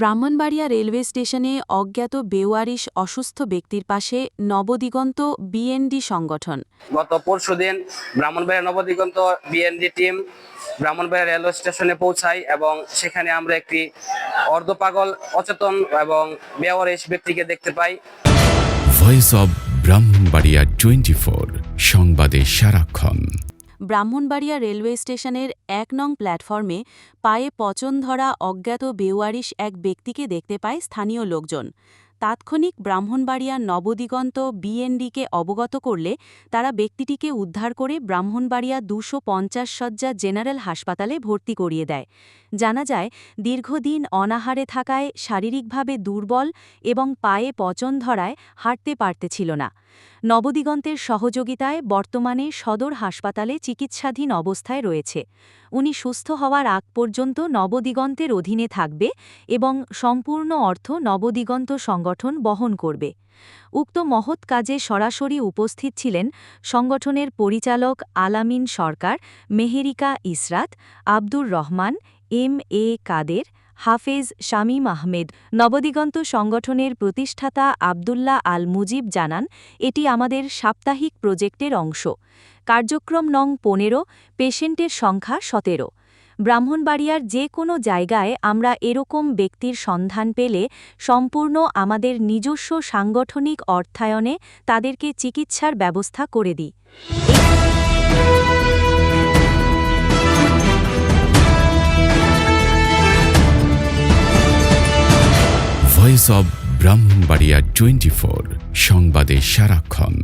Brahmanbaria railway স্টেশনে অজ্ঞাত বেওয়ারিশ অসুস্থ ব্যক্তির পাশে নবদিগন্ত বিএনডি সংগঠন। গত পরশুদিন Brahmanbaria Nabadiganta BND team Brahmanbaria railway স্টেশনে পৌঁছাই এবং সেখানে আমরা একটি অর্ধপাগল অচেতন এবং বেওয়ারিশ ব্যক্তিকে দেখতে পাই। Voice of Brahmanbaria twenty four সংবাদে সারাক্ষণ। ব্রাহ্মণবাড়িয়া রেলওয়ে স্টেশনের এক নং প্ল্যাটফর্মে পায়ে পচন ধরা অজ্ঞাত বেওয়ারিশ এক ব্যক্তিকে দেখতে পায় স্থানীয় লোকজন। তাৎক্ষণিক ব্রাহ্মণবাড়িয়া নবদিগন্ত বিএনডিকে অবগত করলে তারা ব্যক্তিটিকে উদ্ধার করে ব্রাহ্মণবাড়িয়া দুশো পঞ্চাশ শয্যা জেনারেল হাসপাতালে ভর্তি করিয়ে দেয়। জানা যায়, দীর্ঘদিন অনাহারে থাকায় শারীরিকভাবে দুর্বল এবং পায়ে পচন ধরায় হাঁটতে পারতেছিল না। নবদিগন্তের সহযোগিতায় বর্তমানে সদর হাসপাতালে চিকিৎসাধীন অবস্থায় রয়েছে। উনি সুস্থ হওয়ার আগ পর্যন্ত নবদিগন্তের অধীনে থাকবে এবং সম্পূর্ণ অর্থ নবদিগন্ত সংগঠন বহন করবে। উক্ত মহৎ কাজে সরাসরি উপস্থিত ছিলেন সংগঠনের পরিচালক আলামিন সরকার, মেহেরিকা ইসরাত, আব্দুর রহমান, এম এ কাদের, হাফেজ শামীম আহমেদ, নবদিগন্ত সংগঠনের প্রতিষ্ঠাতা আবদুল্লাহ আল মুজিব জানান, এটি আমাদের সাপ্তাহিক প্রজেক্টের অংশ। কার্যক্রম নং পনেরো, পেশেন্টের সংখ্যা সতেরো। ব্রাহ্মণবাড়িয়ার যে কোনো জায়গায় আমরা এরকম ব্যক্তির সন্ধান পেলে সম্পূর্ণ আমাদের নিজস্ব সাংগঠনিক অর্থায়নে তাদেরকে চিকিৎসার ব্যবস্থা করে দিই। Voice of Brahmanbaria twenty four সংবাদে সারাক্ষণ